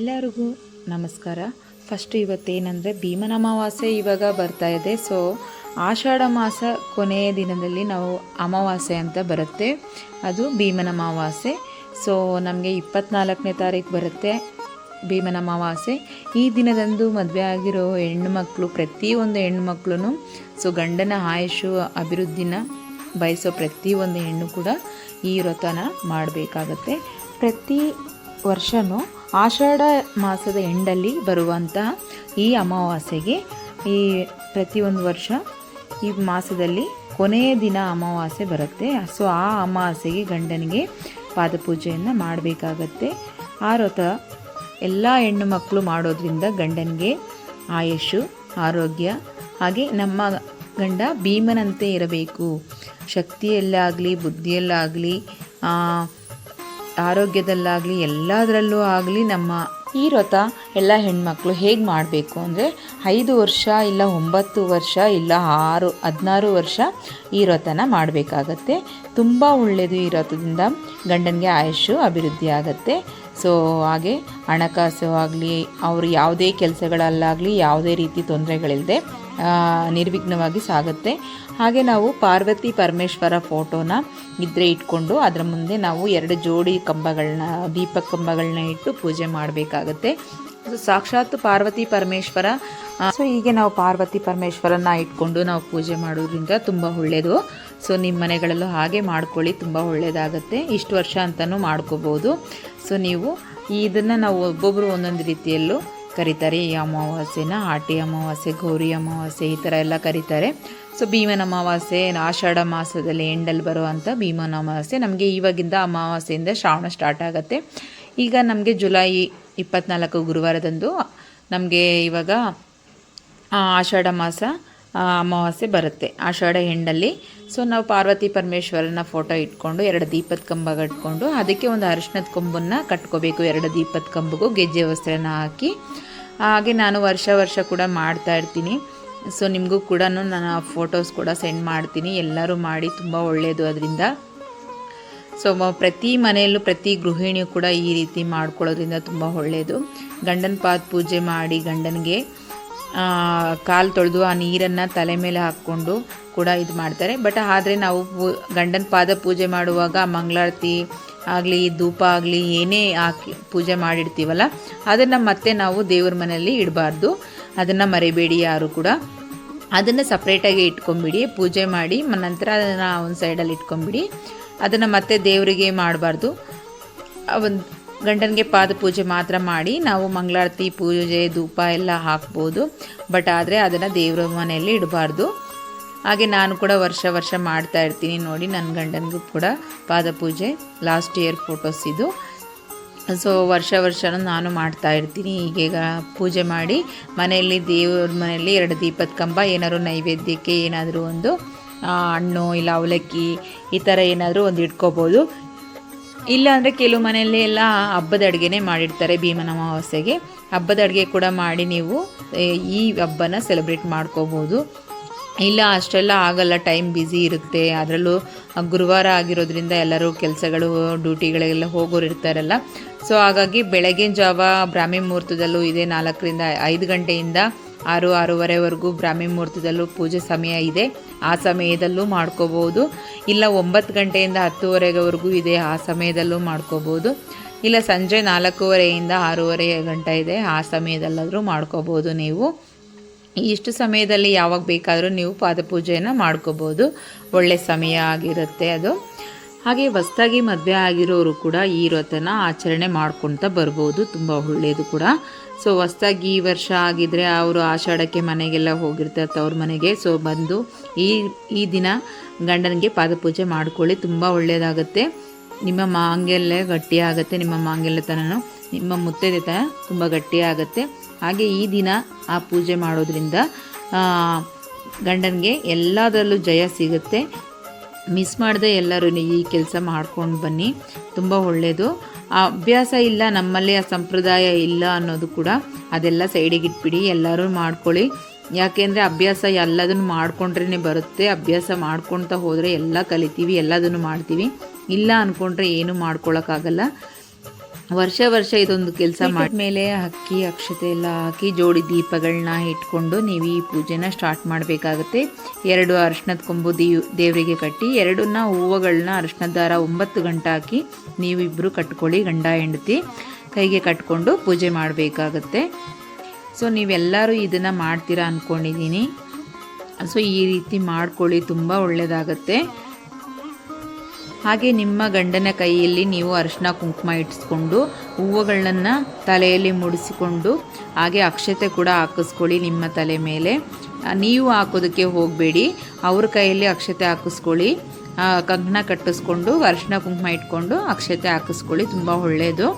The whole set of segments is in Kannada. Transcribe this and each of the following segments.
ಎಲ್ಲರಿಗೂ ನಮಸ್ಕಾರ. ಫಸ್ಟ್ ಇವತ್ತೇನೆಂದರೆ ಭೀಮನ ಅಮಾವಾಸ್ಯೆ ಇವಾಗ ಬರ್ತಾ ಇದೆ. ಸೊ ಆಷಾಢ ಮಾಸ ಕೊನೆಯ ದಿನದಲ್ಲಿ ನಾವು ಅಮಾವಾಸ್ಯೆ ಅಂತ ಬರುತ್ತೆ. ಅದು ಭೀಮನ ಅಮಾವಾಸ್ಯೆ. ಸೊ ನಮಗೆ ಇಪ್ಪತ್ನಾಲ್ಕನೇ ತಾರೀಕು ಬರುತ್ತೆ ಭೀಮನ ಅಮಾವಾಸ್ಯೆ. ಈ ದಿನದಂದು ಮದುವೆ ಆಗಿರೋ ಹೆಣ್ಣು ಮಕ್ಕಳು ಪ್ರತಿಯೊಂದು ಹೆಣ್ಣು ಮಕ್ಕಳು ಸೊ, ಗಂಡನ ಆಯುಷು, ಅಭಿವೃದ್ಧಿನ ಬಯಸೋ ಪ್ರತಿಯೊಂದು ಹೆಣ್ಣು ಕೂಡ ಈ ವ್ರತನ ಮಾಡಬೇಕಾಗತ್ತೆ. ಪ್ರತಿ ವರ್ಷವೂ ಆಷಾಢ ಮಾಸದ ಎಂಡಲ್ಲಿ ಬರುವಂತಹ ಈ ಅಮಾವಾಸ್ಯೆಗೆ ಈ ಪ್ರತಿಯೊಂದು ವರ್ಷ ಈ ಮಾಸದಲ್ಲಿ ಕೊನೆಯ ದಿನ ಅಮಾವಾಸ್ಯೆ ಬರುತ್ತೆ. ಸೊ ಆ ಅಮಾವಾಸ್ಯೆಗೆ ಗಂಡನಿಗೆ ಪಾದಪೂಜೆಯನ್ನು ಮಾಡಬೇಕಾಗತ್ತೆ. ಆ ವ್ರತ ಎಲ್ಲ ಹೆಣ್ಣು ಮಕ್ಕಳು ಮಾಡೋದ್ರಿಂದ ಗಂಡನಿಗೆ ಆಯುಷು ಆರೋಗ್ಯ, ಹಾಗೆ ನಮ್ಮ ಗಂಡ ಭೀಮನಂತೆ ಇರಬೇಕು. ಶಕ್ತಿಯಲ್ಲಾಗಲಿ, ಬುದ್ಧಿಯಲ್ಲಾಗಲಿ ಆರೋಗ್ಯದಲ್ಲಾಗಲಿ ಎಲ್ಲದರಲ್ಲೂ ಆಗಲಿ ನಮ್ಮ ಈ ವ್ರತ ಎಲ್ಲ ಹೆಣ್ಮಕ್ಳು ಹೇಗೆ ಮಾಡಬೇಕು ಅಂದರೆ ಐದು ವರ್ಷ ಇಲ್ಲ ಒಂಬತ್ತು ವರ್ಷ ಇಲ್ಲ ಆರು, ಹದಿನಾರು ವರ್ಷ ಈ ವ್ರತನ ಮಾಡಬೇಕಾಗತ್ತೆ. ತುಂಬ ಒಳ್ಳೆಯದು ಈ ವ್ರತದಿಂದ ಗಂಡನಿಗೆ ಆಯುಷು ಅಭಿವೃದ್ಧಿ ಆಗುತ್ತೆ. ಸೊ ಹಾಗೆ ಹಣಕಾಸು ಆಗಲಿ, ಅವರು ಯಾವುದೇ ಕೆಲಸಗಳಲ್ಲಾಗಲಿ ಯಾವುದೇ ರೀತಿ ತೊಂದರೆಗಳಿಲ್ಲದೆ ನಿರ್ವಿಘ್ನವಾಗಿ ಸಾಗುತ್ತೆ. ಹಾಗೆ ನಾವು ಪಾರ್ವತಿ ಪರಮೇಶ್ವರ ಫೋಟೋನ ಇದ್ರೆ ಇಟ್ಕೊಂಡು ಅದರ ಮುಂದೆ ನಾವು ಎರಡು ಜೋಡಿ ಕಂಬಗಳನ್ನ ದೀಪ ಕಂಬಗಳನ್ನ ಇಟ್ಟು ಪೂಜೆ ಮಾಡಬೇಕಾಗತ್ತೆ. ಸೊ ಸಾಕ್ಷಾತ್ ಪಾರ್ವತಿ ಪರಮೇಶ್ವರ. ಸೊ ಹೀಗೆ ನಾವು ಪಾರ್ವತಿ ಪರಮೇಶ್ವರನ ಇಟ್ಕೊಂಡು ನಾವು ಪೂಜೆ ಮಾಡೋದ್ರಿಂದ ತುಂಬ ಒಳ್ಳೆಯದು ಸೊ ನಿಮ್ಮ ಮನೆಗಳಲ್ಲೂ ಹಾಗೆ ಮಾಡ್ಕೊಳ್ಳಿ, ತುಂಬ ಒಳ್ಳೆಯದಾಗುತ್ತೆ ಇಷ್ಟು ವರ್ಷ ಅಂತಲೂ ಮಾಡ್ಕೋಬೋದು. ಸೊ ನೀವು ಇದನ್ನು ನಾವು ಒಬ್ಬೊಬ್ಬರು ಒಂದೊಂದು ರೀತಿಯಲ್ಲೂ ಕರೀತಾರೆ. ಈ ಅಮಾವಾಸ್ಯೆನ ಆಟಿ ಅಮಾವಾಸ್ಯೆ, ಗೌರಿ ಅಮಾವಾಸ್ಯೆ ಈ ಥರ ಎಲ್ಲ ಕರೀತಾರೆ. ಸೊ ಭೀಮನ ಅಮಾವಾಸ್ಯೆ, ಆಷಾಢ ಮಾಸದಲ್ಲಿ ಎಂಡಲ್ಲಿ ಬರುವಂಥ ಭೀಮನ ಅಮಾವಾಸ್ಯೆ ನಮಗೆ ಇವಾಗಿಂದ ಅಮಾವಾಸ್ಯೆಯಿಂದ ಶ್ರಾವಣ ಸ್ಟಾರ್ಟ್ ಆಗುತ್ತೆ. ಈಗ ನಮಗೆ ಜುಲೈ ಇಪ್ಪತ್ನಾಲ್ಕು ಗುರುವಾರದಂದು ನಮಗೆ ಇವಾಗ ಆಷಾಢ ಮಾಸ ಅಮಾವಾಸ್ಯೆ ಬರುತ್ತೆ. ಆಷಾಢ ಹೆಂಡಲ್ಲಿ ಸೊ ನಾವು ಪಾರ್ವತಿ ಪರಮೇಶ್ವರನ ಫೋಟೋ ಇಟ್ಕೊಂಡು, ಎರಡು ದೀಪದ ಕಂಬ ಕಟ್ಕೊಂಡು, ಅದಕ್ಕೆ ಒಂದು ಅರಿಶಿನದ ಕೊಂಬನ್ನು ಕಟ್ಕೋಬೇಕು. ಎರಡು ದೀಪದ ಕಂಬಗೂ ಗೆಜ್ಜೆ ವಸ್ತ್ರನ ಹಾಕಿ. ಹಾಗೆ ನಾನು ವರ್ಷ ವರ್ಷ ಕೂಡ ಮಾಡ್ತಾ ಇರ್ತೀನಿ. ಸೊ ನಿಮಗೂ ಕೂಡ ನಾನು ಫೋಟೋಸ್ ಕೂಡ ಸೆಂಡ್ ಮಾಡ್ತೀನಿ. ಎಲ್ಲರೂ ಮಾಡಿ, ತುಂಬ ಒಳ್ಳೆಯದು ಅದರಿಂದ ಸೊ ಪ್ರತಿ ಮನೆಯಲ್ಲೂ ಪ್ರತಿ ಗೃಹಿಣಿಯು ಕೂಡ ಈ ರೀತಿ ಮಾಡ್ಕೊಳ್ಳೋದ್ರಿಂದ ತುಂಬ ಒಳ್ಳೆಯದು ಗಂಡನ ಪಾದ ಪೂಜೆ ಮಾಡಿ ಗಂಡನಿಗೆ ಕಾಲು ತೊಳೆದು ಆ ನೀರನ್ನು ತಲೆ ಮೇಲೆ ಹಾಕ್ಕೊಂಡು ಕೂಡ ಇದು ಮಾಡ್ತಾರೆ. ಬಟ್ ಆದರೆ ನಾವು ಗಂಡನ ಪಾದ ಪೂಜೆ ಮಾಡುವಾಗ ಮಂಗಳಾರತಿ ಆಗಲಿ, ಧೂಪ ಆಗಲಿ, ಏನೇ ಹಾಕಿ ಪೂಜೆ ಮಾಡಿಡ್ತೀವಲ್ಲ ಅದನ್ನು ಮತ್ತೆ ನಾವು ದೇವ್ರ ಮನೆಯಲ್ಲಿ ಇಡಬಾರ್ದು. ಅದನ್ನು ಮರಿಬೇಡಿ ಯಾರು ಕೂಡ. ಅದನ್ನು ಸಪ್ರೇಟಾಗಿ ಇಟ್ಕೊಂಬಿಡಿ ಪೂಜೆ ಮಾಡಿ ನಂತರ ಅದನ್ನು ಒಂದು ಸೈಡಲ್ಲಿ ಇಟ್ಕೊಂಬಿಡಿ ಅದನ್ನು ಮತ್ತೆ ದೇವರಿಗೆ ಮಾಡಬಾರ್ದು. ಒಂದು ಗಂಡನಿಗೆ ಪಾದ ಪೂಜೆ ಮಾತ್ರ ಮಾಡಿ, ನಾವು ಮಂಗಳಾರತಿ, ಪೂಜೆ, ಧೂಪ ಎಲ್ಲ ಹಾಕ್ಬೋದು. ಬಟ್ ಆದರೆ ಅದನ್ನು ದೇವರ ಮನೆಯಲ್ಲಿ ಇಡಬಾರ್ದು. ಹಾಗೆ ನಾನು ಕೂಡ ವರ್ಷ ವರ್ಷ ಮಾಡ್ತಾ ಇರ್ತೀನಿ ನೋಡಿ ನನ್ನ ಗಂಡನಿಗೂ ಕೂಡ ಪಾದ ಪೂಜೆ ಲಾಸ್ಟ್ ಇಯರ್ ಫೋಟೋಸ್ ಇದು. ಸೊ ವರ್ಷ ವರ್ಷ ನಾನು ಮಾಡ್ತಾ ಇರ್ತೀನಿ. ಹೀಗೀಗ ಪೂಜೆ ಮಾಡಿ ಮನೆಯಲ್ಲಿ ದೇವ್ರ ಮನೆಯಲ್ಲಿ ಎರಡು ದೀಪದ ಕಂಬ, ಏನಾದ್ರು ನೈವೇದ್ಯಕ್ಕೆ ಏನಾದರೂ ಒಂದು ಹಣ್ಣು ಇಲ್ಲ ಅವಲಕ್ಕಿ ಈ ಥರ ಏನಾದರೂ ಒಂದು ಇಟ್ಕೋಬೋದು. ಇಲ್ಲ ಅಂದರೆ ಕೆಲವು ಮನೆಯಲ್ಲಿ ಎಲ್ಲ ಹಬ್ಬದ ಅಡುಗೆನೇ ಮಾಡಿರ್ತಾರೆ ಭೀಮನ ಅಮಾವಾಸ್ಯೆಗೆ. ಹಬ್ಬದ ಅಡುಗೆ ಕೂಡ ಮಾಡಿ ನೀವು ಈ ಹಬ್ಬನ ಸೆಲೆಬ್ರೇಟ್ ಮಾಡ್ಕೋಬೋದು. ಇಲ್ಲ, ಅಷ್ಟೆಲ್ಲ ಆಗಲ್ಲ ಟೈಮ್ ಬ್ಯುಸಿ ಇರುತ್ತೆ. ಅದರಲ್ಲೂ ಗುರುವಾರ ಆಗಿರೋದ್ರಿಂದ ಎಲ್ಲರೂ ಕೆಲಸಗಳು, ಡ್ಯೂಟಿಗಳಿಗೆಲ್ಲ ಹೋಗೋರು ಇರ್ತಾರಲ್ಲ. ಸೊ ಹಾಗಾಗಿ ಬೆಳಗಿನ ಜಾವ ಬ್ರಾಹ್ಮಿ ಮುಹೂರ್ತದಲ್ಲೂ ಇದೆ, ನಾಲ್ಕರಿಂದ ಐದು ಗಂಟೆಯಿಂದ ಆರು, ಆರೂವರೆವರೆಗೂ ಬ್ರಾಹ್ಮಿ ಮುಹೂರ್ತದಲ್ಲೂ ಪೂಜೆ ಸಮಯ ಇದೆ. ಆ ಸಮಯದಲ್ಲೂ ಮಾಡ್ಕೋಬೋದು. ಇಲ್ಲ, ಒಂಬತ್ತು ಗಂಟೆಯಿಂದ ಹತ್ತುವರೆವರೆಗೂ ಇದೆ, ಆ ಸಮಯದಲ್ಲೂ ಮಾಡ್ಕೋಬೋದು. ಇಲ್ಲ, ಸಂಜೆ ನಾಲ್ಕೂವರೆಯಿಂದ ಆರೂವರೆ ಗಂಟೆ ಇದೆ, ಆ ಸಮಯದಲ್ಲಾದರೂ ಮಾಡ್ಕೋಬೋದು ನೀವು. ಇಷ್ಟು ಸಮಯದಲ್ಲಿ ಯಾವಾಗ ಬೇಕಾದರೂ ನೀವು ಪಾದಪೂಜೆಯನ್ನು ಮಾಡ್ಕೋಬೋದು. ಒಳ್ಳೆ ಸಮಯ ಆಗಿರುತ್ತೆ ಅದು. ಹಾಗೆ ಹೊಸ್ದಾಗಿ ಮದುವೆ ಆಗಿರೋರು ಕೂಡ ಈ ವ್ರತನ ಆಚರಣೆ ಮಾಡ್ಕೊಳ್ತಾ ಬರ್ಬೋದು. ತುಂಬ ಒಳ್ಳೆಯದು ಕೂಡ. ಸೊ ಹೊಸ್ದಾಗಿ ಈ ವರ್ಷ ಆಗಿದ್ದರೆ ಅವರು ಆಷಾಢಕ್ಕೆ ಮನೆಗೆಲ್ಲ ಹೋಗಿರ್ತಾರೆ, ತವ್ರ ಮನೆಗೆ. ಸೊ ಬಂದು ಈ ಈ ದಿನ ಗಂಡನಿಗೆ ಪಾದಪೂಜೆ ಮಾಡ್ಕೊಳ್ಳಿ. ತುಂಬ ಒಳ್ಳೆಯದಾಗುತ್ತೆ. ನಿಮ್ಮ ಮಾಂಗಲ್ಯ ಗಟ್ಟಿಯಾಗುತ್ತೆ. ನಿಮ್ಮ ಮಾಂಗಲ್ಯತನ ನಿಮ್ಮ ಮುತ್ತೈದೆತನ ತುಂಬ ಗಟ್ಟಿಯಾಗುತ್ತೆ. ಹಾಗೆ ಈ ದಿನ ಆ ಪೂಜೆ ಮಾಡೋದ್ರಿಂದ ಗಂಡನಿಗೆ ಎಲ್ಲದರಲ್ಲೂ ಜಯ ಸಿಗುತ್ತೆ. ಮಿಸ್ ಮಾಡದೆ ಎಲ್ಲರೂ ಈ ಕೆಲಸ ಮಾಡ್ಕೊಂಡು ಬನ್ನಿ, ತುಂಬ ಒಳ್ಳೆಯದು ಆ ಅಭ್ಯಾಸ ಇಲ್ಲ, ನಮ್ಮಲ್ಲಿ ಆ ಸಂಪ್ರದಾಯ ಇಲ್ಲ ಅನ್ನೋದು ಕೂಡ ಅದೆಲ್ಲ ಸೈಡಿಗೆ ಇಟ್ಬಿಡಿ, ಎಲ್ಲರೂ ಮಾಡ್ಕೊಳ್ಳಿ. ಯಾಕೆಂದರೆ ಅಭ್ಯಾಸ ಎಲ್ಲದನ್ನು ಮಾಡಿಕೊಂಡ್ರೇ ಬರುತ್ತೆ, ಅಭ್ಯಾಸ ಮಾಡ್ಕೊಳ್ತಾ ಹೋದರೆ ಎಲ್ಲ ಕಲಿತೀವಿ, ಎಲ್ಲದನ್ನು ಮಾಡ್ತೀವಿ. ಇಲ್ಲ ಅಂದ್ಕೊಂಡ್ರೆ ಏನೂ ಮಾಡ್ಕೊಳಕ್ಕಾಗಲ್ಲ. ವರ್ಷ ವರ್ಷ ಇದೊಂದು ಕೆಲಸ ಮೇಲೆ ಅಕ್ಕಿ ಅಕ್ಷತೆ ಎಲ್ಲ ಹಾಕಿ ಜೋಡಿ ದೀಪಗಳನ್ನ ಇಟ್ಕೊಂಡು ನೀವು ಈ ಪೂಜೆನ ಸ್ಟಾರ್ಟ್ ಮಾಡಬೇಕಾಗುತ್ತೆ. ಎರಡು ಅರಿಶಿನದ ಕೊಂಬು ದೀ ದೇವರಿಗೆ ಕಟ್ಟಿ ಎರಡನ್ನ ಹೂವುಗಳನ್ನ ಅರಿಶಿನದ ದಾರ ಒಂಬತ್ತು ಗಂಟೆ ಹಾಕಿ ನೀವಿಬ್ಬರು ಕಟ್ಕೊಳ್ಳಿ ಗಂಡ ಹೆಂಡತಿ. ಕೈಗೆ ಕಟ್ಕೊಂಡು ಪೂಜೆ ಮಾಡಬೇಕಾಗತ್ತೆ. ಸೊ ನೀವೆಲ್ಲರೂ ಇದನ್ನು ಮಾಡ್ತೀರಾ ಅಂದ್ಕೊಂಡಿದ್ದೀನಿ ಸೊ ಈ ರೀತಿ ಮಾಡ್ಕೊಳ್ಳಿ ತುಂಬ ಒಳ್ಳೆಯದಾಗತ್ತೆ ಹಾಗೆ ನಿಮ್ಮ ಗಂಡನ ಕೈಯಲ್ಲಿ ನೀವು ಅರಿಶಿನ ಕುಂಕುಮ ಇಟ್ಸ್ಕೊಂಡು ಹೂವುಗಳನ್ನು ತಲೆಯಲ್ಲಿ ಮುಡಿಸಿಕೊಂಡು ಹಾಗೆ ಅಕ್ಷತೆ ಕೂಡ ಹಾಕಿಸ್ಕೊಳ್ಳಿ ನಿಮ್ಮ ತಲೆ ಮೇಲೆ. ನೀವು ಹಾಕೋದಕ್ಕೆ ಹೋಗಬೇಡಿ. ಅವ್ರ ಕೈಯಲ್ಲಿ ಅಕ್ಷತೆ ಹಾಕಿಸ್ಕೊಳ್ಳಿ. ಕಂಕಣ ಕಟ್ಟಿಸ್ಕೊಂಡು ಅರಿಶಿನ ಕುಂಕುಮ ಇಟ್ಕೊಂಡು ಅಕ್ಷತೆ ಹಾಕಿಸ್ಕೊಳ್ಳಿ. ತುಂಬ ಒಳ್ಳೆಯದು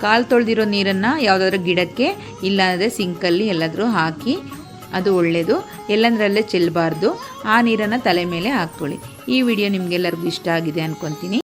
ಕಾಲು ತೊಳೆದಿರೋ ನೀರನ್ನು ಯಾವುದಾದ್ರೂ ಗಿಡಕ್ಕೆ, ಇಲ್ಲಾಂದರೆ ಸಿಂಕಲ್ಲಿ ಎಲ್ಲಾದರೂ ಹಾಕಿ ಅದು ಒಳ್ಳೆಯದು ಎಲ್ಲಂದ್ರಲ್ಲೇ ಚೆಲ್ಲಬಾರ್ದು ಆ ನೀರನ್ನು ತಲೆ ಮೇಲೆ ಹಾಕ್ಕೊಳ್ಳಿ. ಈ ವಿಡಿಯೋ ನಿಮಗೆಲ್ಲರಿಗೂ ಇಷ್ಟ ಆಗಿದೆ ಅಂದ್ಕೊತೀನಿ